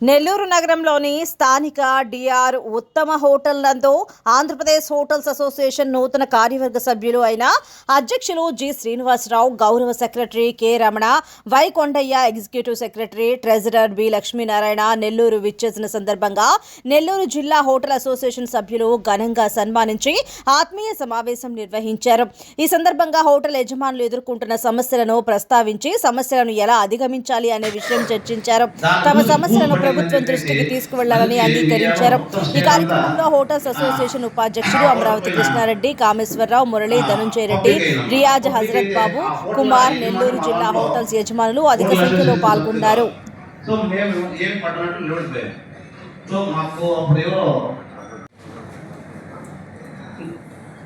నెల్లూరు నగరంలోని స్థానిక డిఆర్ ఉత్తమ హోటల్ నందు ఆంధ్రప్రదేశ్ హోటల్స్ అసోసియేషన్ నూతన కార్యవర్గ సభ్యులు అయిన అధ్యక్షులు జి శ్రీనివాసరావు గౌరవ secretary K Ramana Y Kondaiah executive secretary treasurer B Lakshminarayana Nellore విచ్చేసిన సందర్భంగా నెల్లూరు జిల్లా హోటల్ అసోసియేషన్ సభ్యులు ఘనంగా సన్మానించి ఆత్మీయ సమావేశం నిర్వహించారు. ఈ సందర్భంగా హోటల్ యజమానులు ఎదుర్కొంటున్న సమస్యలను ప్రస్తావించి సమస్యలను ఎలా అధిగమించాలి అనే విషయం చర్చించారు. తమ సమస్యలను ప్రభుత్వం దృష్టికి తీసుకువెళ్ళాలని అంగీకరించారు. ఈ కార్యక్రమంలో హోటల్స్ అసోసియేషన్ ఉపాధ్యక్షుడు అమరావతి కృష్ణారెడ్డి కామేశ్వరరావు మురళి ధనుంజయ రెడ్డి రియాజ్ హజరత్ బాబు కుమార్ నెల్లూరు జిల్లా హోటల్స్ యజమానులు అధిక సంఖ్యలో పాల్గొన్నారు. సో మేము ఏం పట్టనట్టు నిలబడిపోయాం సో మాకు అప్పుడు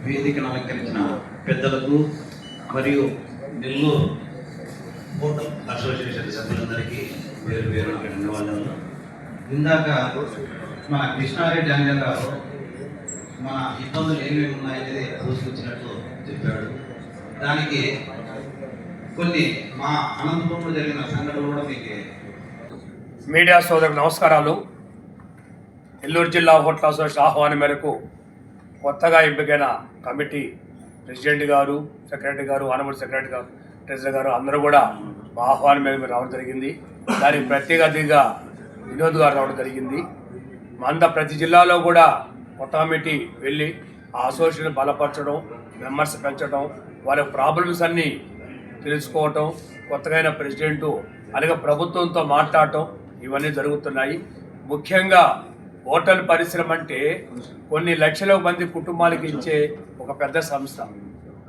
వేదికను అలంకరించిన పెద్దలకు మరియు నెల్లూరు హోటల్ అసోసియేషన్ సభ్యులందరికీ వేరు పేరు ధన్యవాదాలు. ఇందాక మన కృష్ణారెడ్డి అంజన్ గారు మన ఇబ్బందులు ఏమేమి ఉన్నాయనేది రోజుకొచ్చినట్టు చెప్పాడు. దానికి కొన్ని మా అనంతపురంలో జరిగిన సంఘటనలు కూడా మీకు. మీడియా సోదరులకు నమస్కారాలు. నెల్లూరు జిల్లా హోటల్ అసోసియేషన్ ఆహ్వానం మేరకు కొత్తగా ఎంపికైన కమిటీ ప్రెసిడెంట్ గారు సెక్రటరీ గారు ఆనమల్ సెక్రటరీ గారు ట్రెజరీ గారు అందరూ కూడా మా ఆహ్వానం మేరకు రావడం జరిగింది. దానికి ప్రత్యేక అతిథిగా వినోద్ గారు రావడం జరిగింది. మంద ప్రతి జిల్లాలో కూడా కొత్త కమిటీ వెళ్ళి ఆ అసోసియేషన్ బలపరచడం మెంబర్స్ పెంచడం వారి ప్రాబ్లమ్స్ అన్నీ తెలుసుకోవటం కొత్తగా ప్రెసిడెంటు అలాగే ప్రభుత్వంతో మాట్లాడటం ఇవన్నీ జరుగుతున్నాయి. ముఖ్యంగా హోటల్ పరిశ్రమ అంటే కొన్ని లక్షల మంది కుటుంబాలకు ఇచ్చే ఒక పెద్ద సంస్థ.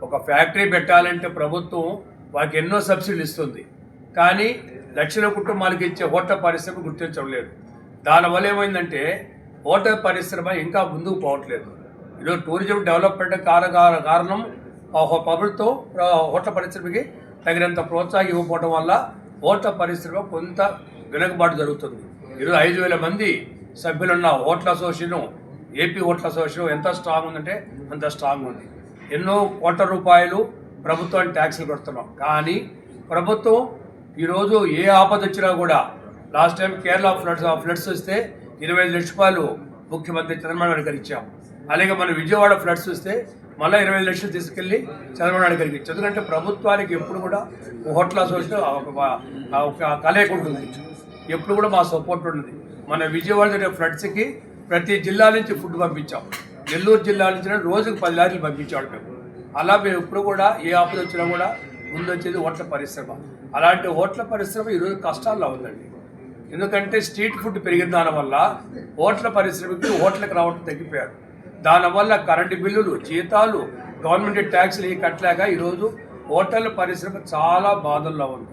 ఒక ఫ్యాక్టరీ పెట్టాలంటే ప్రభుత్వం వారికి ఎన్నో సబ్సిడీలు ఇస్తుంది. కానీ లక్షల కుటుంబాలకు ఇచ్చే ఓట్ల పరిశ్రమ గుర్తించడం లేదు దానివల్ల ఏమైందంటే హోటల్ పరిశ్రమ ఇంకా ముందుకు పోవట్లేదు. ఈరోజు టూరిజం డెవలప్మెంట్ కారణ కారణం ప్రభుత్వం ఓట్ల హోటల్ పరిశ్రమకి తగినంత ప్రోత్సాహం ఇవ్వకపోవడం వల్ల హోటల్ పరిశ్రమ కొంత వెనుకబాటు జరుగుతుంది. ఈరోజు ఐదు వేల మంది సభ్యులున్న hotel association AP hotel association ఎంత స్ట్రాంగ్ ఉందంటే అంత స్ట్రాంగ్ ఉంది. ఎన్నో కోట్ల రూపాయలు ప్రభుత్వానికి ట్యాక్సులు కడుతున్నాం. కానీ ప్రభుత్వం ఈరోజు ఏ ఆపద వచ్చినా కూడా last time Kerala floods floods వస్తే ఇరవై ఐదు లక్షల రూపాయలు ముఖ్యమంత్రి చంద్రబాబు నాయుడు గారికి ఇచ్చాం. అలాగే మన విజయవాడ ఫ్లడ్స్ వస్తే మళ్ళీ ఇరవై ఐదు లక్షలు తీసుకెళ్ళి చంద్రబాబు నాయుడు గారికి ఇచ్చాం. ఎందుకంటే ప్రభుత్వానికి ఎప్పుడు కూడా హోటల్ అసోసియేషన్ ఒక కలయిక ఉంటుంది ఎప్పుడు కూడా మా సపోర్ట్ ఉంటుంది మన విజయవాడ జరిగే ఫ్లడ్స్కి ప్రతి జిల్లా నుంచి ఫుడ్ పంపించాం. నెల్లూరు జిల్లా నుంచి రోజుకు పది లారీలు పంపించేవాళ్ళు మేము. అలా మేము ఎప్పుడు కూడా ఏ ఆపద వచ్చినా కూడా ముందు వచ్చేది ఓట్ల పరిశ్రమ. అలాంటి హోటల్ పరిశ్రమ ఈరోజు కష్టాల్లో ఉందండి. ఎందుకంటే స్ట్రీట్ ఫుడ్ పెరిగిన దానివల్ల హోటల్ పరిశ్రమకి హోటల్కి రావడం తగ్గిపోయారు. దానివల్ల కరెంటు బిల్లులు జీతాలు గవర్నమెంట్ ట్యాక్స్లు ఇవి కట్టలేక ఈరోజు హోటల్ పరిశ్రమ చాలా బాధల్లో ఉంది.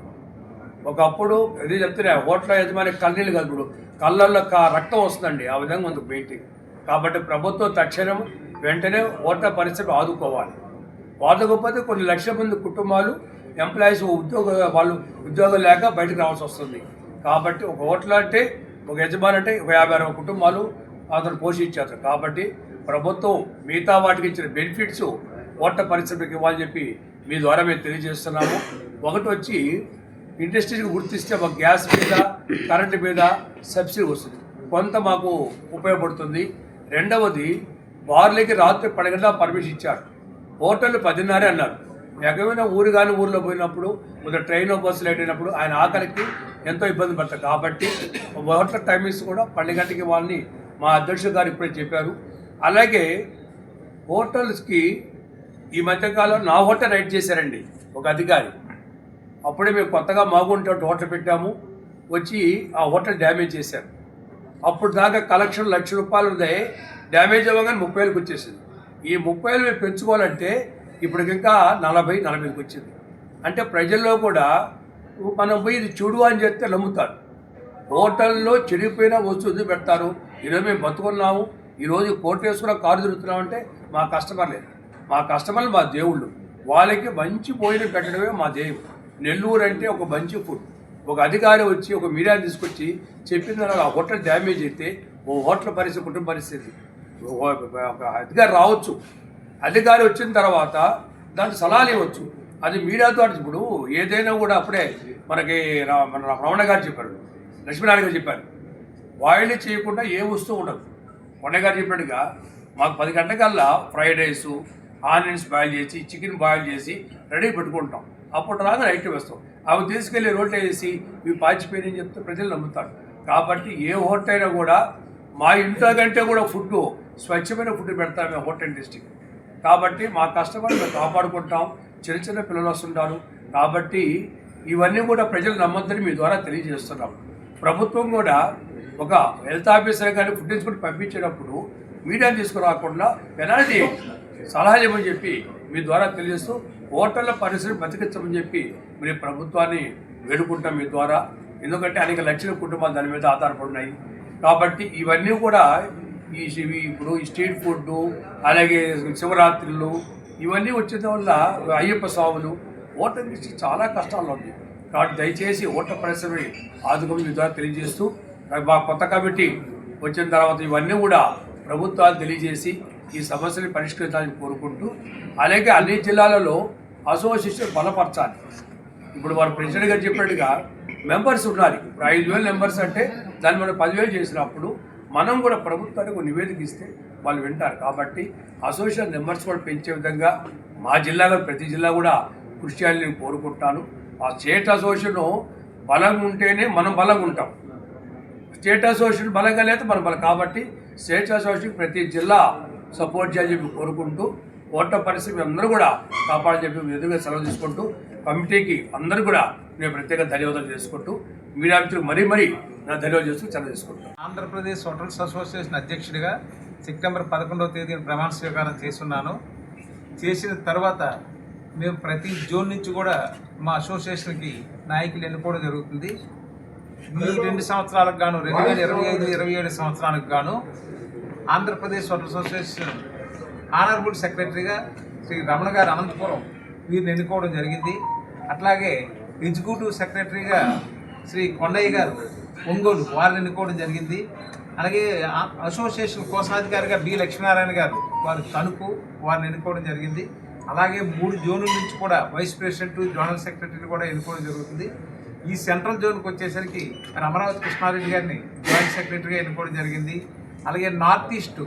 ఒకప్పుడు ఇది చెప్తున్నా హోటల్ యజమాని కన్నీళ్ళు కలుపుడు కళ్ళల్లో కా- రక్తం వస్తుందండి ఆ విధంగా ఉంది పెయింటింగ్ కాబట్టి ప్రభుత్వం తక్షణం వెంటనే హోటల్ పరిశ్రమ ఆదుకోవాలి. ఆదుకోకపోతే కొన్ని లక్షల మంది కుటుంబాలు ఎంప్లాయీస్ ఉద్యోగ వాళ్ళు ఉద్యోగం లేక బయటకు రావాల్సి వస్తుంది. కాబట్టి ఒక హోటల్ అంటే ఒక యజమాని అంటే ఒక యాభై అరవై కుటుంబాలు అతను పోషించారు. కాబట్టి ప్రభుత్వం మిగతా వాటికి ఇచ్చిన బెనిఫిట్స్ హోటల్ పరిశ్రమకి ఇవ్వాలని చెప్పి మీ ద్వారా మేము తెలియజేస్తున్నాము. ఒకటి వచ్చి ఇండస్ట్రీకి గుర్తిస్తే ఒక గ్యాస్ మీద కరెంటు మీద సబ్సిడీ వస్తుంది. కొంత మాకు ఉపయోగపడుతుంది. రెండవది బార్లకి రాత్రి పది పర్మిషన్ ఇచ్చారు. హోటల్ పదిన్నరే అన్నారు. ఎగమైన ఊరు కానీ ఊర్లో పోయినప్పుడు కొంచెం ట్రైన్ బస్సు లేట్ అయినప్పుడు ఆయన ఆకలికి ఎంతో ఇబ్బంది పడతారు. కాబట్టి హోటల్ టైమింగ్స్ కూడా పన్నెండు గంటకి వాళ్ళని మా అధ్యక్షుడు గారు ఇప్పుడే చెప్పారు. అలాగే హోటల్స్కి ఈ మధ్యకాలం నా హోటల్ రైడ్ చేశారండి ఒక అధికారి. అప్పుడే మేము కొత్తగా మాగుంటే హోటల్ పెట్టాము. వచ్చి ఆ హోటల్ డ్యామేజ్ చేశారు. అప్పుడు దాకా కలెక్షన్ లక్ష రూపాయలు ఉంది డ్యామేజ్ అవ్వగానే ముప్పై వేలకు వచ్చేసింది. ఈ ముప్పై వేలు మేము పెంచుకోవాలంటే ఇప్పటికి ఇంకా నలభై నలభైకి వచ్చింది. అంటే ప్రజల్లో కూడా మనం పోయి ఇది చూడు అని చెప్తే నమ్ముతారు. హోటల్లో చెడిపోయిన వస్తువు పెడతారు? ఈరోజు మేము బతుకున్నాము ఈరోజు కోటేశ్వర కారు కారు తిరుగుతున్నామంటే మా కస్టమర్లే. మా కస్టమర్లు మా దేవుళ్ళు. వాళ్ళకి మంచి భోజనం పెట్టడమే మా దేవుడు నెల్లూరు అంటే ఒక మంచి ఫుడ్. ఒక అధికారి వచ్చి ఒక మీడియా తీసుకొచ్చి చెప్పింది ఆ హోటల్ డ్యామేజ్ అయితే ఓ హోటల్ పరిస్థితి కుటుంబ పరిస్థితి. ఒక అధికారి రావచ్చు. అధికారి వచ్చిన తర్వాత దానికి సలహాలు ఇవ్వచ్చు. అది మీడియాతో ఇప్పుడు ఏదైనా కూడా అప్పుడే మనకి రా- మన రమణ గారు చెప్పారు. లక్ష్మీనారాయణ గారు చెప్పారు. బాయిల్ చేయకుండా ఏ వస్తువు ఉండదు. కొండగారు చెప్పినట్టుగా మాకు పది గంటకల్లా ఫ్రైడ్ రైస్ ఆనియన్స్ బాయిల్ చేసి చికెన్ బాయిల్ చేసి రెడీ పెట్టుకుంటాం. అప్పుడు రాగా రైట్ వేస్తాం. అవి తీసుకెళ్ళి రోట్లో వేసి ఇవి పాచిపోయినని చెప్తే ప్రజలు నమ్ముతారు. కాబట్టి ఏ హోటల్ అయినా కూడా మా ఇంట్లో కంటే కూడా ఫుడ్ స్వచ్ఛమైన ఫుడ్ పెడతామే హోటల్ డిస్టిక్ కాబట్టి మా కస్టమర్ మేము కాపాడుకుంటాం. చిన్న చిన్న పిల్లలు వస్తుంటారు. కాబట్టి ఇవన్నీ కూడా ప్రజలు నమ్మొద్దని మీ ద్వారా తెలియజేస్తున్నాం. ప్రభుత్వం కూడా ఒక హెల్త్ ఆఫీసర్ కానీ ఫుడ్ ఇన్స్పెక్టర్ పంపించేటప్పుడు మీడియా తీసుకురాకుండా పెనాల్టీ సలహా ఇవ్వమని చెప్పి మీ ద్వారా తెలియజేస్తూ ఓటర్ల పరిస్థితి బతికించమని చెప్పి మీరు ప్రభుత్వాన్ని వేడుకుంటాం మీ ద్వారా. ఎందుకంటే అనేక లక్షల కుటుంబాలు దాని మీద ఆధారపడినాయి కాబట్టి ఇవన్నీ కూడా ఈ ఇవి ఇప్పుడు ఈ స్ట్రీట్ ఫుడ్ అలాగే శివరాత్రులు ఇవన్నీ వచ్చిన వల్ల అయ్యప్ప స్వాములు ఓటర్ నుంచి చాలా కష్టాలు ఉన్నాయి కాబట్టి దయచేసి ఓటర్ పరిశ్రమని ఆదుకుని ద్వారా తెలియజేస్తూ మా కొత్త కమిటీ వచ్చిన తర్వాత ఇవన్నీ కూడా ప్రభుత్వాలు తెలియజేసి ఈ సమస్యని పరిష్కరించాలని కోరుకుంటూ అలాగే అన్ని జిల్లాలలో అసోసియేషన్ బలపరచాలి. ఇప్పుడు వారు ప్రెసిడెంట్ గారు చెప్పినట్టుగా మెంబర్స్ ఉండాలి. ఇప్పుడు ఐదు వేల మెంబర్స్ అంటే దాన్ని మనం పదివేలు చేసినప్పుడు మనం కూడా ప్రభుత్వానికి ఒక నివేదిక ఇస్తే వాళ్ళు వింటారు. కాబట్టి అసోసియేషన్ మెంబర్స్ కూడా పెంచే విధంగా మా జిల్లాలో ప్రతి జిల్లా కూడా కృషి చేయాలని నేను కోరుకుంటాను. ఆ స్టేట్ అసోసియేషన్ బలంగా ఉంటేనే మనం బలంగా ఉంటాం. స్టేట్ అసోసియేషన్ బలంగా లేదా మనం బలం. కాబట్టి స్టేట్ అసోసియేషన్ ప్రతి జిల్లా సపోర్ట్ చేయాలని చెప్పి కోరుకుంటూ ఓట్ల పరిస్థితి అందరూ కూడా కాపాడని చెప్పి ఎదురుగా సెలవు తీసుకుంటూ కమిటీకి అందరూ కూడా నేను ప్రత్యేక ధన్యవాదాలు చేసుకుంటూ మీడియా మిత్రులు మరీ మరీ ధన్యవాదాలు చేస్తూ సెలవు తీసుకుంటాను ఆంధ్రప్రదేశ్ హోటల్స్ అసోసియేషన్ అధ్యక్షుడిగా సెప్టెంబర్ పదకొండవ తేదీన ప్రమాణ స్వీకారం చేస్తున్నాను చేసిన తర్వాత మేము ప్రతి జోన్ నుంచి కూడా మా అసోసియేషన్కి నాయకులు ఎన్నుకోవడం జరుగుతుంది. ఈ రెండు సంవత్సరాలకు గాను రెండు వేల ఇరవై ఐదు ఇరవై ఏడు సంవత్సరాలకు గాను ఆంధ్రప్రదేశ్ హోటల్ అసోసియేషన్ ఆనరబుల్ సెక్రటరీగా శ్రీ రమణ గారు అనంతపురం వీరిని ఎన్నుకోవడం జరిగింది. అట్లాగే ఎగ్జిక్యూటివ్ సెక్రటరీగా శ్రీ కొండయ్య గారు ఒంగోలు వారిని ఎన్నుకోవడం జరిగింది. అలాగే అసోసియేషన్ కోశాధికారిగా బి లక్ష్మీనారాయణ గారు వారు తణుకు వారిని ఎన్నుకోవడం జరిగింది. అలాగే మూడు జోన్ల నుంచి కూడా వైస్ ప్రెసిడెంట్ జోనల్ సెక్రటరీ కూడా ఎన్నుకోవడం జరుగుతుంది. ఈ సెంట్రల్ జోన్కి వచ్చేసరికి మరి అమరావతి కృష్ణారెడ్డి గారిని జాయింట్ సెక్రటరీగా ఎన్నుకోవడం జరిగింది. అలాగే నార్త్ ఈస్ట్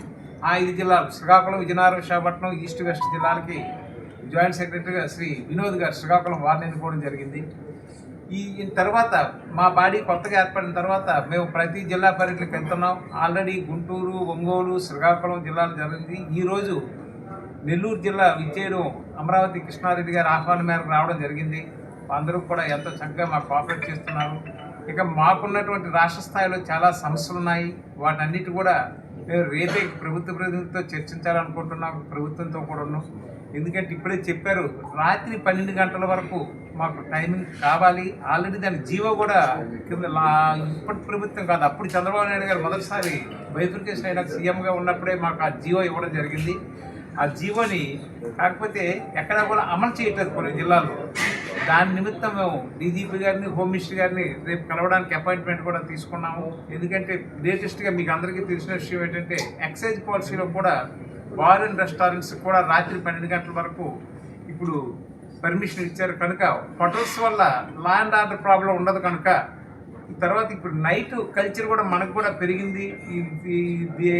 ఆ ఐదు జిల్లాలు శ్రీకాకుళం విజయనగరం విశాఖపట్నం ఈస్ట్ వెస్ట్ జిల్లాలకి జాయింట్ సెక్రటరీగా శ్రీ వినోద్ గారు శ్రీకాకుళం వారిని ఎన్నుకోవడం జరిగింది. ఈ తర్వాత మా బాడీ కొత్తగా ఏర్పడిన తర్వాత మేము ప్రతి జిల్లా పర్యటనకు వెళ్తున్నాం. ఆల్రెడీ గుంటూరు ఒంగోలు శ్రీకాకుళం జిల్లాలు జరిగింది. ఈరోజు నెల్లూరు జిల్లా విచ్చేయడం అమరావతి కృష్ణారెడ్డి గారి ఆహ్వానం మేరకు రావడం జరిగింది. అందరూ కూడా ఎంతో చక్కగా మాకు కోఆపరేట్ చేస్తున్నారు. ఇక మాకున్నటువంటి రాష్ట్ర స్థాయిలో చాలా సమస్యలు ఉన్నాయి. వాటన్నిటి కూడా మేము రేపే ప్రభుత్వ ప్రతినిధితో చర్చించాలనుకుంటున్నాం. ప్రభుత్వంతో కూడా ఉన్నాం. ఎందుకంటే ఇప్పుడే చెప్పారు రాత్రి పన్నెండు గంటల వరకు మాకు టైమింగ్ కావాలి. ఆల్రెడీ దాని జీవో కూడా కింద ఇప్పటి ప్రభుత్వం కాదు అప్పుడు చంద్రబాబు నాయుడు గారు మొదటిసారి బైఫికేషన్ అయినా సీఎంగా ఉన్నప్పుడే మాకు ఆ జీవో ఇవ్వడం జరిగింది. ఆ జీవోని కాకపోతే ఎక్కడా కూడా అమలు చేయట్లేదు కొన్ని జిల్లాల్లో దాని నిమిత్తం మేము డీజీపీ గారిని హోమ్ మినిస్టర్ గారిని రేపు కలవడానికి అపాయింట్మెంట్ కూడా తీసుకున్నాము. ఎందుకంటే లేటెస్ట్గా మీకు అందరికీ తెలిసిన విషయం ఏంటంటే ఎక్సైజ్ పాలసీలో కూడా బార్ అండ్ రెస్టారెంట్స్ కూడా రాత్రి పన్నెండు గంటల వరకు ఇప్పుడు పర్మిషన్ ఇచ్చారు. కనుక హోటల్స్ వల్ల లా అండ్ ఆర్డర్ ప్రాబ్లం ఉండదు కనుక తర్వాత ఇప్పుడు నైట్ కల్చర్ కూడా మనకు కూడా పెరిగింది.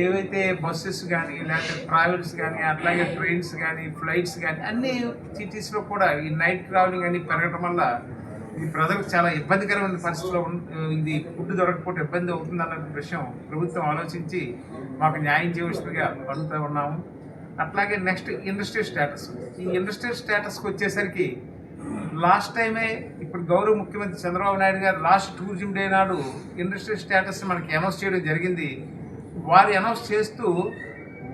ఏవైతే బస్సెస్ కానీ లేకపోతే ట్రావెల్స్ కానీ అట్లాగే ట్రైన్స్ కానీ ఫ్లైట్స్ కానీ అన్ని సిటీస్లో కూడా ఈ నైట్ ట్రావెలింగ్ అని పెరగడం వల్ల ఇది ప్రజలకు చాలా ఇబ్బందికరమైన పరిస్థితిలో ఇది ఫుడ్ దొరకకపోతే ఇబ్బంది అవుతుందన్న విషయం ప్రభుత్వం ఆలోచించి మాకు న్యాయం చేయవలసిందిగా అడుగుతూ ఉన్నాము. అట్లాగే నెక్స్ట్ ఇండస్ట్రీ స్టేటస్. ఈ ఇండస్ట్రీ స్టేటస్కి వచ్చేసరికి లాస్ట్ టైమే ఇప్పుడు గౌరవ ముఖ్యమంత్రి Chandrababu Naidu garu last tourism day నాడు ఇండస్ట్రీ స్టేటస్ మనకి అనౌన్స్ చేయడం జరిగింది. వారు అనౌన్స్ చేస్తూ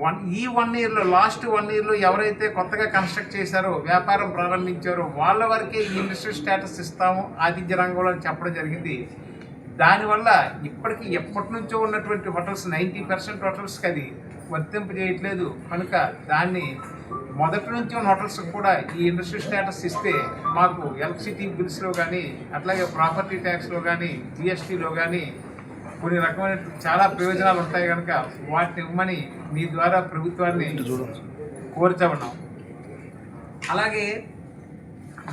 వన్ ఈ వన్ ఇయర్లో లాస్ట్ వన్ ఇయర్లో ఎవరైతే కొత్తగా కన్స్ట్రక్ట్ చేశారో వ్యాపారం ప్రారంభించారో వాళ్ళ వరకే ఈ ఇండస్ట్రీ స్టేటస్ ఇస్తాము ఆతిథ్య రంగంలో చెప్పడం జరిగింది. దానివల్ల ఇప్పటికీ ఎప్పటి నుంచో ఉన్నటువంటి హోటల్స్ నైంటీ పర్సెంట్ హోటల్స్కి అది వర్తింపు చేయట్లేదు. కనుక దాన్ని మొదటి నుంచి ఉన్న హోటల్స్ కూడా ఈ ఇండస్ట్రీ స్టేటస్ ఇస్తే మాకు ఎలక్ట్రిసిటీ బిల్స్లో కానీ అట్లాగే ప్రాపర్టీ ట్యాక్స్లో కానీ జిఎస్టీలో కానీ కొన్ని రకమైన చాలా ప్రయోజనాలు ఉంటాయి కనుక వాటిని ఇవ్వమని మీ ద్వారా ప్రభుత్వాన్ని కోరుతా ఉన్నాం అలాగే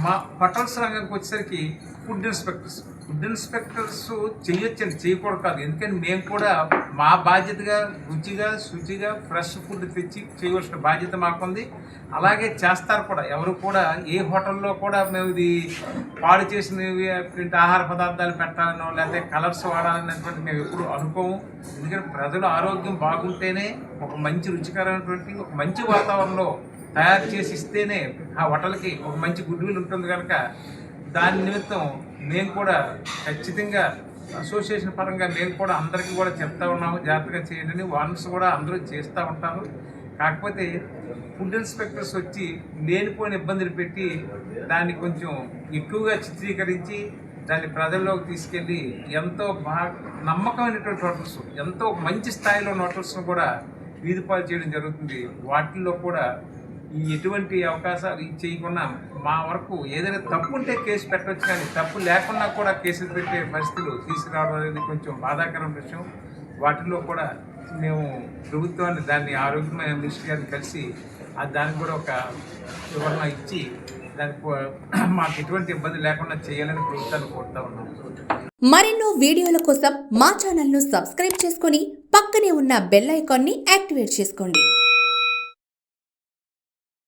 మా పట్టణ రంగంకి వచ్చేసరికి ఫుడ్ ఇన్స్పెక్టర్స్ ఫుడ్ ఇన్స్పెక్టర్స్ చేయొచ్చండి చేయకూడదు కాదు. ఎందుకంటే మేము కూడా మా బాధ్యతగా రుచిగా శుచిగా ఫ్రెష్ ఫుడ్ తెచ్చి చేయవలసిన బాధ్యత మాకుంది. అలాగే చేస్తారు కూడా. ఎవరు కూడా ఏ హోటల్లో కూడా మేము ఇది పాడు చేసినవి అటువంటి ఆహార పదార్థాలు పెట్టాలనో లేకపోతే కలర్స్ వాడాలనేటువంటి మేము ఎప్పుడు అనుకోము. ఎందుకంటే ప్రజల ఆరోగ్యం బాగుంటేనే ఒక మంచి రుచికరమైనటువంటి ఒక మంచి వాతావరణంలో తయారు చేసి ఇస్తేనే ఆ హోటల్కి ఒక మంచి గుడ్ విల్ ఉంటుంది కనుక దాని నిమిత్తం మేము కూడా ఖచ్చితంగా అసోసియేషన్ పరంగా మేము కూడా అందరికీ కూడా చెప్తా ఉన్నాము జాగ్రత్తగా చేయండి వార్నర్స్ కూడా అందరూ చేస్తూ ఉంటారు. కాకపోతే ఫుడ్ ఇన్స్పెక్టర్స్ వచ్చి లేనిపోయిన ఇబ్బందులు పెట్టి దాన్ని కొంచెం ఎక్కువగా చిత్రీకరించి దాన్ని ప్రజల్లోకి తీసుకెళ్ళి ఎంతో బాగా నమ్మకమైనటువంటి హోటల్స్ ఎంతో మంచి స్థాయిలో హోటల్స్ను కూడా వీధిపాలు చేయడం జరుగుతుంది. వాటిల్లో కూడా ఎటువంటి అవకాశాలు చేయకుండా మా వరకు ఏదైనా తప్పు ఉంటే కేసు పెట్టవచ్చు కానీ తప్పు లేకుండా కూడా కేసులు పెట్టే పరిస్థితులు తీసుకురావడం అనేది కొంచెం బాధాకరం విషయం. వాటిలో కూడా మేము ప్రభుత్వాన్ని దాన్ని ఆరోగ్యమైన మినిస్టర్ గారిని కలిసి దానికి కూడా ఒక వివరణ ఇచ్చి దానికి మాకు ఎటువంటి ఇబ్బంది లేకుండా చేయాలని ప్రభుత్వాన్ని కోరుతా ఉన్నాం. మరెన్నో వీడియోల కోసం మా ఛానల్ను సబ్స్క్రైబ్ చేసుకొని పక్కనే ఉన్న బెల్ ఐకాన్ని యాక్టివేట్ చేసుకోండి.